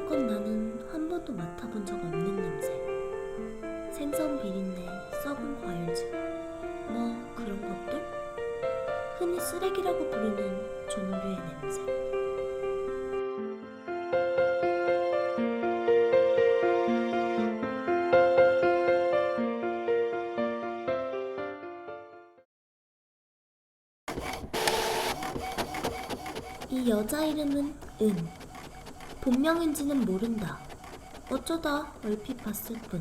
실컷 나는 한 번도 맡아본 적 없는 냄새. 생선 비린내, 썩은 과일즙, 뭐 그런 것들? 흔히 쓰레기라고 부르는 종류의 냄새. 이 여자 이름은 은. 본명인지는 모른다. 어쩌다 얼핏 봤을 뿐.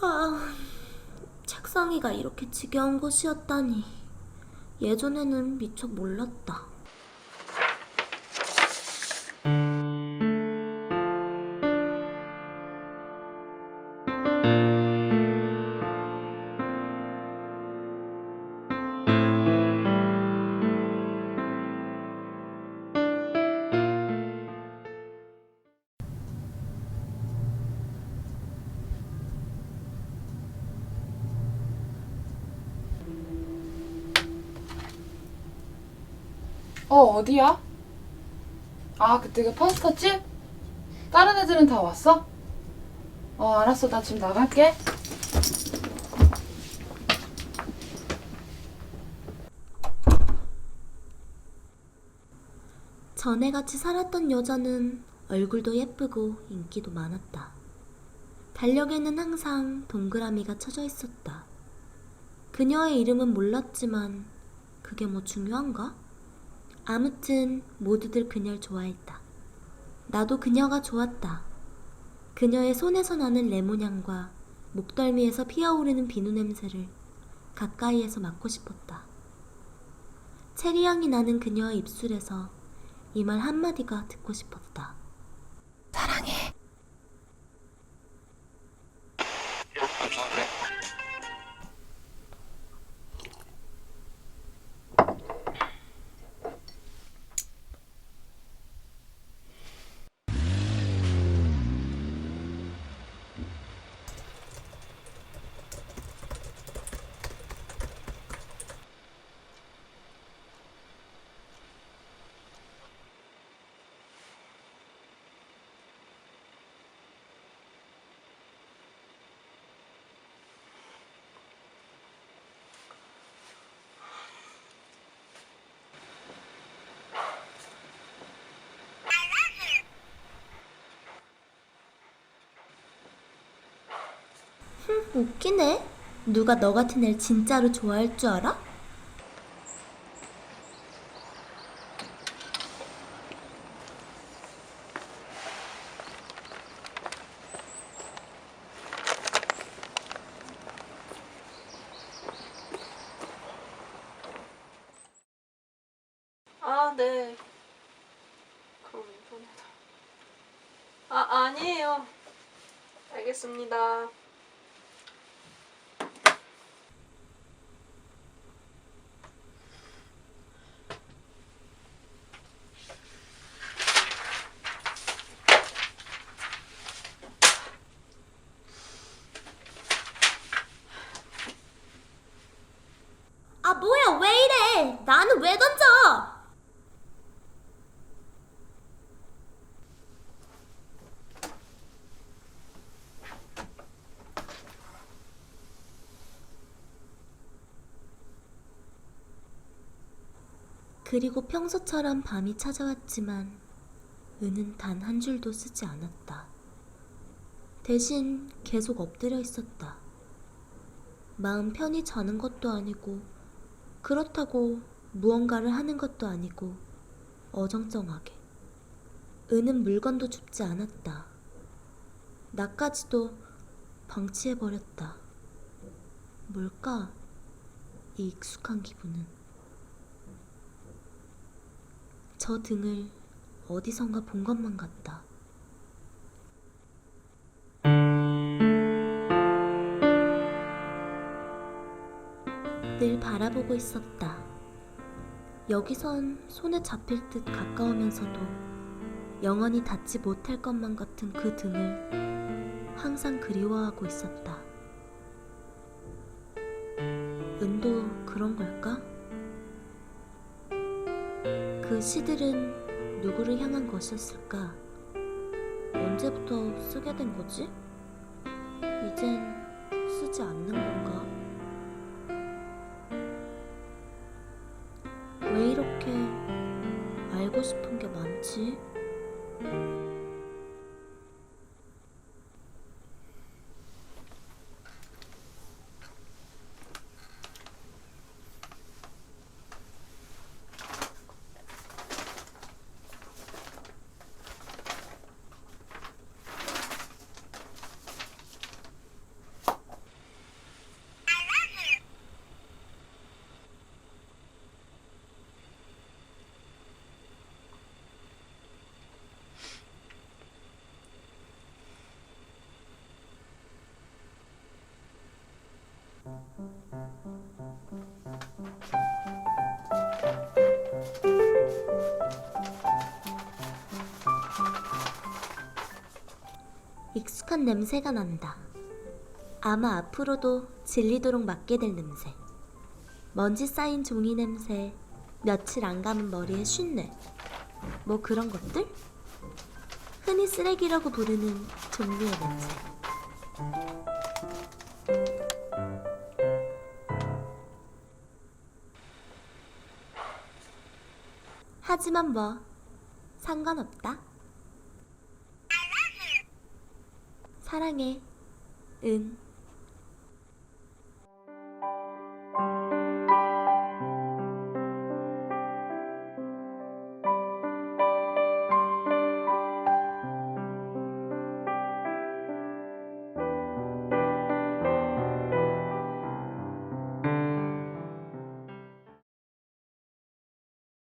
아, 책상이가 이렇게 지겨운 곳이었다니. 예전에는 미처 몰랐다. 어, 어디야? 아, 그때 그 파스타 집? 다른 애들은 다 왔어? 어, 알았어. 나 지금 나갈게. 전에 같이 살았던 여자는 얼굴도 예쁘고 인기도 많았다. 달력에는 항상 동그라미가 쳐져 있었다. 그녀의 이름은 몰랐지만 그게 뭐 중요한가? 아무튼 모두들 그녀를 좋아했다. 나도 그녀가 좋았다. 그녀의 손에서 나는 레몬향과 목덜미에서 피어오르는 비누 냄새를 가까이에서 맡고 싶었다. 체리향이 나는 그녀의 입술에서 이 말 한마디가 듣고 싶었다. 사랑해. 웃기네. 누가 너 같은 애를 진짜로 좋아할 줄 알아? 아, 네. 그럼 인터넷. 아, 아니에요. 알겠습니다. 아 뭐야 왜 이래? 나는 왜 던져? 그리고 평소처럼 밤이 찾아왔지만 은은 단 한 줄도 쓰지 않았다. 대신 계속 엎드려 있었다. 마음 편히 자는 것도 아니고, 그렇다고 무언가를 하는 것도 아니고, 어정쩡하게. 은은 물건도 줍지 않았다. 나까지도 방치해버렸다. 뭘까? 이 익숙한 기분은. 저 등을 어디선가 본 것만 같다. 늘 바라보고 있었다. 여기선 손에 잡힐 듯 가까우면서도 영원히 닿지 못할 것만 같은 그 등을 항상 그리워하고 있었다. 은도 그런 걸까? 그 시들은 누구를 향한 것이었을까? 언제부터 쓰게 된 거지? 이젠 쓰지 않는 건가? 왜 이렇게 알고 싶은 게 많지? 익숙한 냄새가 난다. 아마 앞으로도 질리도록 맡게 될 냄새. 먼지 쌓인 종이 냄새, 며칠 안 감은 머리에 쉰내. 뭐 그런 것들? 흔히 쓰레기라고 부르는 종류의 냄새. 하지만 뭐 상관없다. 사랑해. 응.